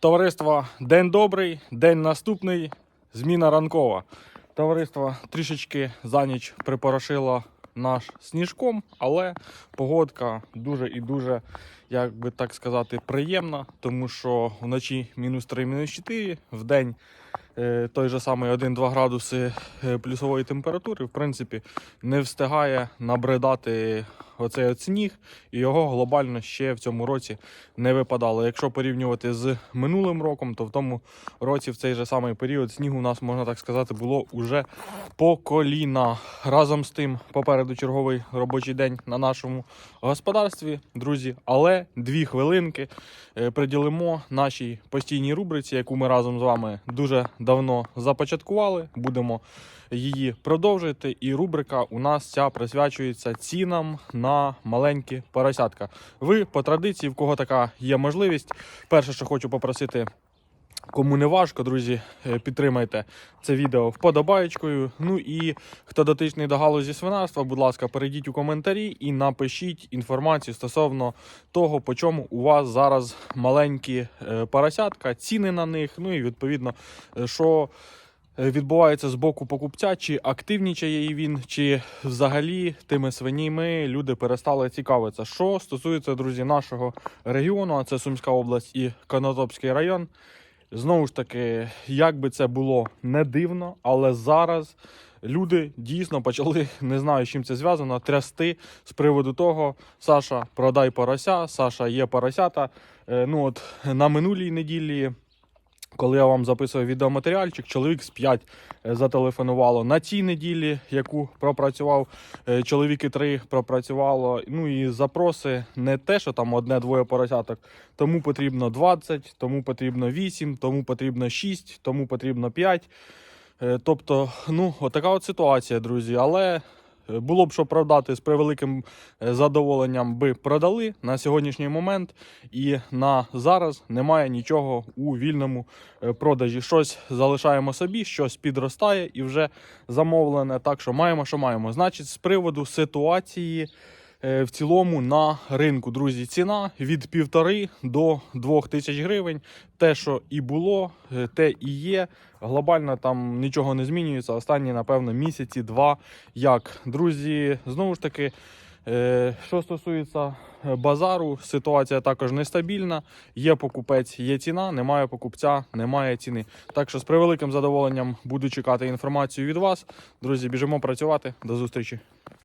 Товариство, день добрий, день наступний, зміна ранкова. Товариство трішечки за ніч припорошило наш сніжком, але погодка дуже і дуже, як би так сказати, приємна, тому що вночі мінус 3, мінус 4, в день той же самий 1-2 градуси е, плюсової температури, в принципі, не встигає набридати оцей от сніг, і його глобально ще в цьому році не випадало. Якщо порівнювати з минулим роком, то в тому році в цей же самий період снігу у нас, можна так сказати, було уже по коліна. Разом з тим, попереду черговий робочий день на нашому господарстві, друзі. Але дві хвилинки е, приділимо нашій постійній рубриці, яку ми разом з вами дуже давно започаткували. Будемо її продовжити. І рубрика у нас ця присвячується цінам на маленькі поросятка. Ви по традиції, в кого така є можливість, перше, що хочу попросити. Кому не важко, друзі, е, підтримайте це відео вподобаєчкою. Ну і хто дотичний до галузі свинарства, будь ласка, перейдіть у коментарі і напишіть інформацію стосовно того, по чому у вас зараз маленькі е, поросятка, ціни на них. Ну і відповідно, е, що відбувається з боку покупця, чи активнічає він, чи взагалі тими свиніми люди перестали цікавитися. Що стосується, друзі, нашого регіону, а це Сумська область і Конотопський район. Знову ж таки, як би це було не дивно, але зараз люди дійсно почали, не знаю, з чим це зв'язано, трясти з приводу того, Саша, продай порося, Саша є поросята. Е, Ну от на минулій неділі. Коли я вам записував відеоматеріальчик, чоловік з 5 зателефонувало на цій неділі, яку пропрацював. е, Чоловіки 3 пропрацювало. Ну і запроси не те, що там одне-двоє поросяток. Тому потрібно 20, тому потрібно 8, тому потрібно 6, тому потрібно 5. Е, Тобто, ну, отака от ситуація, друзі. Але е, було б що продати з превеликим е, задоволенням би продали на сьогоднішній момент. І на зараз немає нічого у вільному е, продажі. Щось залишаємо собі, щось підростає і вже замовлене. Так що маємо, що маємо. Значить, з приводу ситуації. Е, В цілому на ринку, друзі, ціна від півтори до двох тисяч гривень. Те, що і було, е, те і є. Глобально там нічого не змінюється. Останні, напевно, місяці, два. Як друзі, знову ж таки, е, що стосується базару, ситуація також нестабільна. Є покупець, є ціна, немає покупця, немає ціни. Так що з превеликим задоволенням буду чекати інформацію від вас. Друзі, біжимо працювати. До зустрічі.